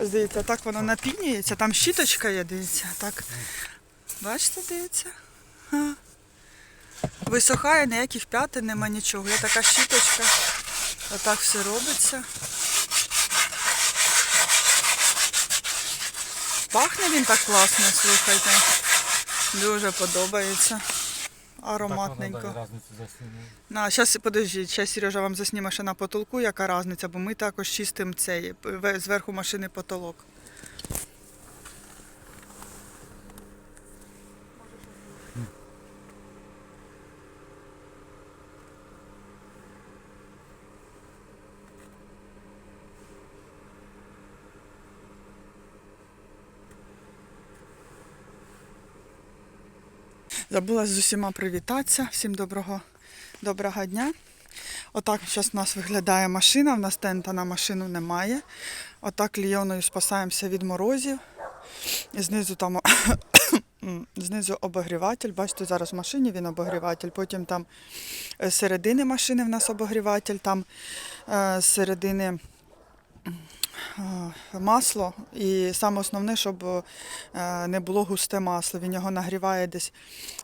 Дивіться, так воно напінюється, там щіточка є, дивіться, так. Бачите, дивіться? Висохає, ніяких п'ятин, нема нічого. Є така щіточка. Отак все робиться. Пахне він так класно, слухайте. Дуже подобається. Ароматненько. На, щас, подождіть, зараз Сережа вам засніме ще на потолку, яка різниця, бо ми також чистимо цей ве- зверху машини потолок. Забула з усіма привітатися. Всім доброго, доброго дня. Отак зараз у нас виглядає машина, в нас тента на машину немає. Отак ліоною спасаємося від морозів. І знизу там знизу обогріватель. Бачите, зараз в машині він обогріватель. Потім там е, з середини машини в нас обогріватель, там е, з середини е, масло. І саме основне, щоб е, не було густе масло. Він його нагріває десь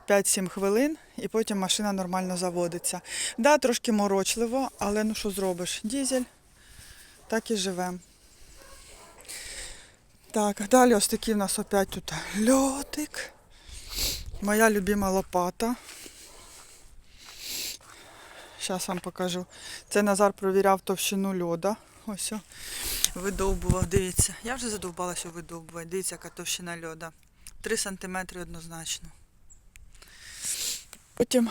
5-7 хвилин, і потім машина нормально заводиться. Да, трошки морочливо, але ну що зробиш? Дізель, так і живемо. Так, далі ось такий у нас опять тут льотик. Моя любима лопата. Зараз вам покажу. Це Назар провіряв товщину льода. Ось. Видовбував, дивіться. Я вже задовбалася видовбувати. Дивіться, яка товщина льода. 3 см однозначно. Потім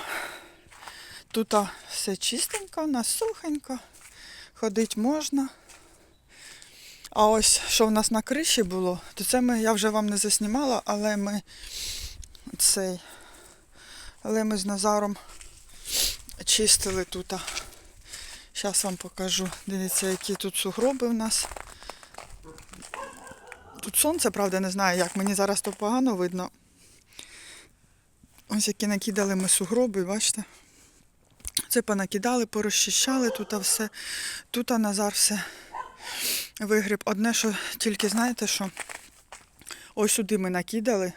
тут все чистенько, у нас сухенько, ходити можна. А ось що в нас на криші було, то це ми, я вже вам не заснімала, але ми цей, але ми з Назаром чистили тут. Зараз вам покажу. Дивіться, які тут сугроби в нас. Тут сонце, правда, не знаю як. Мені зараз то погано видно. Ось які накидали ми сугроби, бачите? Це понакидали, порозчищали тут все. Тут Назар все вигріб. Одне, що тільки знаєте, що ось сюди ми накидали.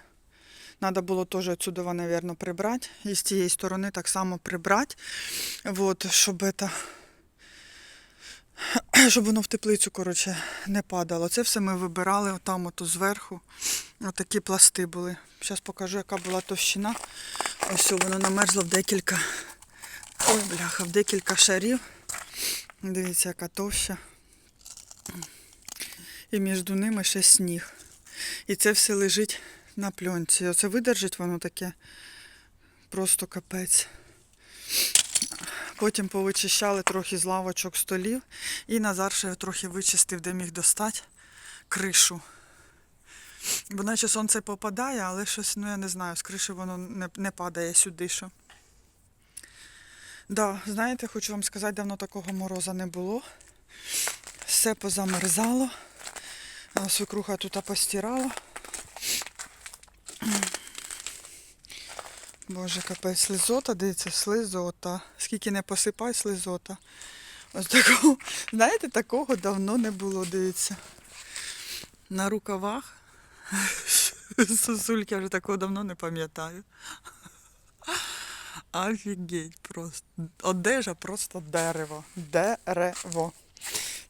Треба було теж отсюди, мабуть, прибрати. І з цієї сторони так само прибрати. Вот, щоб это... щоб воно в теплицю, коротше, не падало. Це все ми вибирали отам ото зверху. Отакі пласти були. Зараз покажу, яка була товщина. Ось воно намерзло в декілька. Ой, бляха, в декілька шарів. Дивіться, яка товща. І між ними ще сніг. І це все лежить на пленці. Оце видержить воно таке просто капець. Потім повичищали трохи з лавочок столів. І Назар ще трохи вичистив, де міг достати кришу. Бо наче сонце попадає, але щось, ну я не знаю, з криші воно не, не падає сюди. що. Да, знаєте, хочу вам сказати, давно такого мороза не було. Все позамерзало. Свекруха тут постирала. Боже, капець, слизота, дивіться, слизота. Скільки не посипай, слизота. Ось такого, знаєте, такого давно не було, дивіться. На рукавах. Сосульки я вже такого давно не пам'ятаю. Офігеть просто. Одежа просто дерево. Дерево.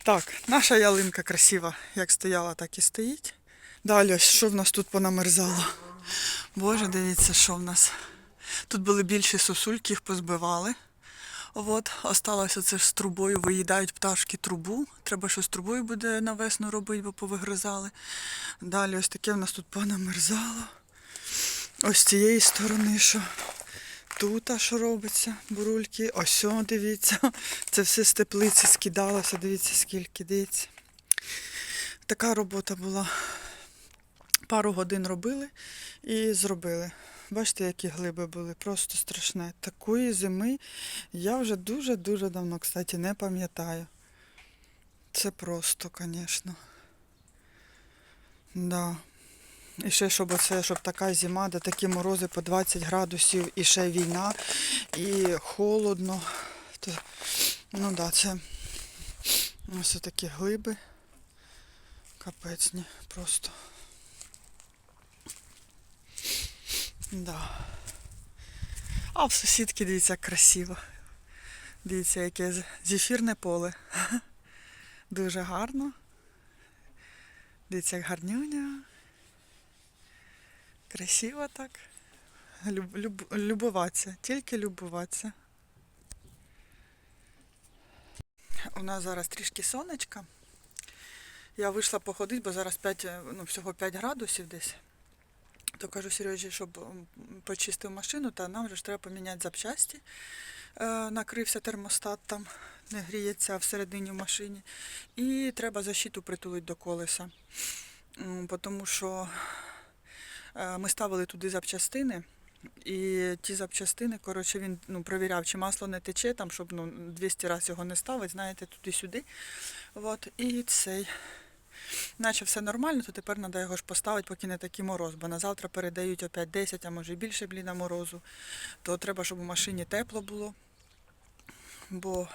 Так, наша ялинка красива, як стояла, так і стоїть. Далі, що в нас тут понамерзало? Боже, дивіться, що в нас. Тут були більші сосульки, їх позбивали. От, осталося це ж з трубою, виїдають пташки трубу. Треба щось з трубою буде на весну робити, бо повигризали. Далі ось таке в нас тут понамерзало. Ось з цієї сторони, що тут а що робиться, бурульки. Ось, о, дивіться. Це все з теплиці скидалося, дивіться, скільки, дивіться. Така робота була. Пару годин робили і зробили. Бачите, які глиби були, просто страшне. Такої зими я вже дуже-дуже давно, кстати, не пам'ятаю. Це просто, звісно. Да. І ще, щоб оце, щоб така зима, де такі морози по 20 градусів, і ще війна, і холодно. То, ну да, це ось такі глиби. Капець, ні, просто. Да. А в сусідки, дивіться, як красиво. Дивіться, яке зефірне поле. Дуже гарно. Дивіться, як гарнюня. Красиво так. Люб, люб, любуватися, тільки любуватися. У нас зараз трішки сонечка. Я вийшла походити, бо зараз 5, е, ну, всього 5 градусів десь. То кажу Сережі, щоб почистив машину, та нам же ж треба поміняти запчасті. Е, накрився термостат там, не гріється всередині в машині. І треба защиту притулити до колеса. Тому що е, ми ставили туди запчастини. І ті запчастини, коротше, він ну, провіряв, чи масло не тече, там, щоб ну, 200 разів його не ставити, знаєте, туди-сюди. От, і цей. Наче все нормально, то тепер треба його ж поставити, поки не такий мороз, бо на завтра передають опять 10, а може і більше бліна морозу. То треба, щоб у машині тепло було. Бо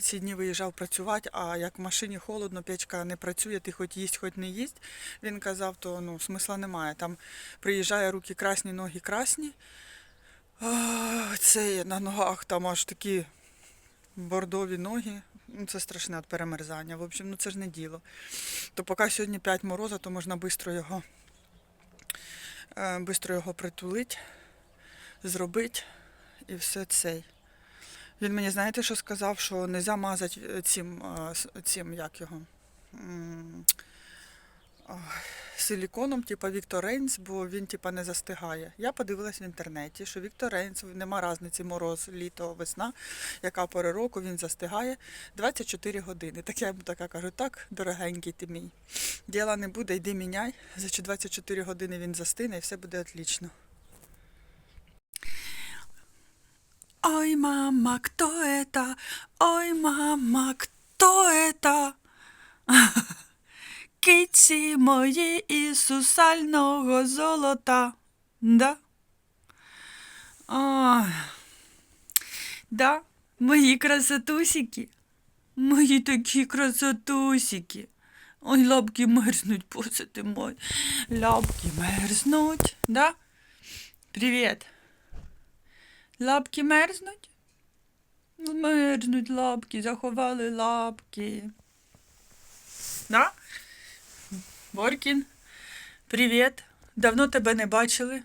ці дні виїжджав працювати, а як в машині холодно, печка не працює, ти хоч їсть, хоч не їсть. Він казав, то ну, смисла немає. Там приїжджає руки красні, ноги красні. Це на ногах там аж такі бордові ноги. Ну, це страшне від перемерзання. В общем, ну це ж не діло. То поки сьогодні 5 мороза, то можна швидко його, е, бистро його притулити, зробити і все цей. Він мені, знаєте, що сказав, що не можна мазати е, цим, е, цим як його, силіконом, типа Віктор Рейнс, бо він типа не застигає. Я подивилась в інтернеті, що Віктор Рейнс, нема різниці мороз, літо, весна, яка пора року він застигає 24 години. Так я йому така кажу, так, дорогенький ти мій. Діла не буде, йди міняй. За 24 години він застине і все буде отлично. Ой, мама, кто это? Ой, мама, кто это? Киці мої із сусального золота. Да? Ой. Да, мої красотусики. Мої такі красотусики. Ой, лапки мерзнуть, боже ти мой. Лапки мерзнуть, да? Привіт. Лапки мерзнуть? Ну, Мерзнуть лапки, заховали лапки. Да? Боркін, привіт. Давно тебе не бачили.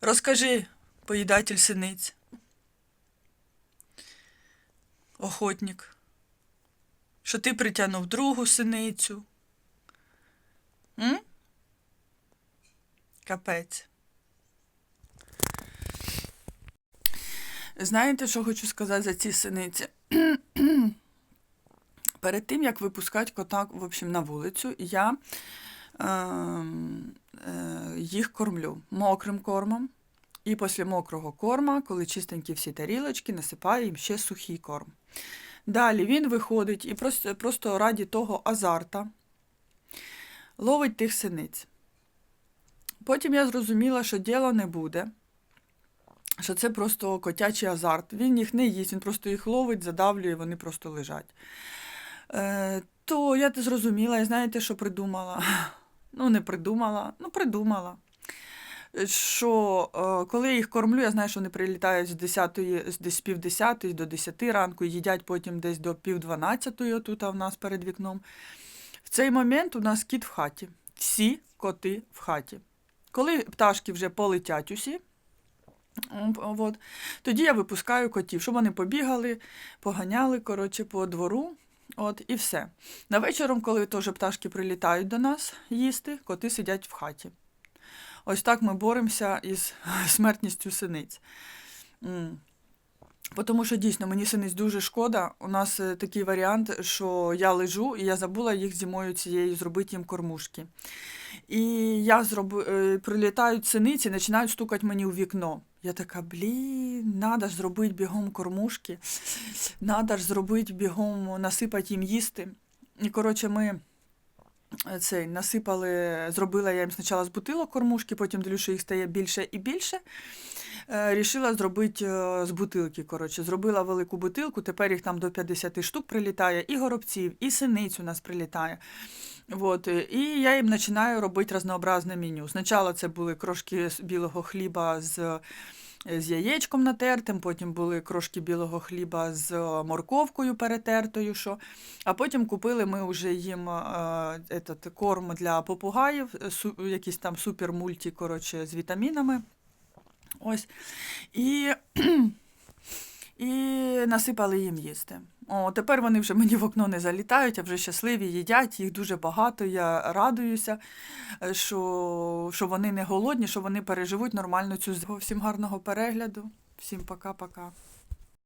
Розкажи, поїдатель синиць. Охотник. Що ти притягнув другу синицю? М? Капець. Знаєте, що хочу сказати за ці синиці? Перед тим, як випускати кота в общем, на вулицю, я е, е, їх кормлю мокрим кормом. І після мокрого корма, коли чистенькі всі тарілочки, насипаю їм ще сухий корм. Далі він виходить і просто, просто раді того азарта ловить тих синиць. Потім я зрозуміла, що діла не буде, що це просто котячий азарт. Він їх не їсть, він просто їх ловить, задавлює, вони просто лежать. Е, то я зрозуміла, і знаєте, що придумала? Ну, не придумала, ну придумала. Е, Що е, коли я їх кормлю, я знаю, що вони прилітають з 10, з пів 10 до 10 ранку, їдять потім десь до пів 12 тут в нас перед вікном. В цей момент у нас кіт в хаті. Всі коти в хаті. Коли пташки вже полетять усі, от, тоді я випускаю котів, щоб вони побігали, поганяли коротше, по двору. От і все. На вечором, коли теж пташки прилітають до нас їсти, коти сидять в хаті. Ось так ми боремося із смертністю синиць. Тому що дійсно мені синиць дуже шкода. У нас е, такий варіант, що я лежу і я забула їх зимою цією зробити їм кормушки. І я зроб... е, прилітають синиці, починають стукати мені у вікно. Я така, блін, треба ж зробити бігом кормушки, треба ж зробити бігом, насипати їм їсти. І коротше, ми е, цей, насипали, зробила я їм спочатку з бутилок кормушки, потім дивлюсь, що їх стає більше і більше. Е, Рішила зробити е, з бутилки. Коротше, зробила велику бутилку, тепер їх там до 50 штук прилітає, і горобців, і синиць у нас прилітає. Вот. І я їм починаю робити разнообразне меню. Спочатку це були крошки білого хліба з, з яєчком натертим, потім були крошки білого хліба з е, морковкою перетертою. Що. А потім купили ми вже їм е, этот, корм для попугаїв, е, су, якийсь там супермульті коротше, з вітамінами. Ось. І, і насипали їм їсти. О, тепер вони вже мені в окно не залітають, а вже щасливі, їдять, їх дуже багато. Я радуюся, е, що, що вони не голодні, що вони переживуть нормально цю зиму. Всім гарного перегляду, всім пока-пока.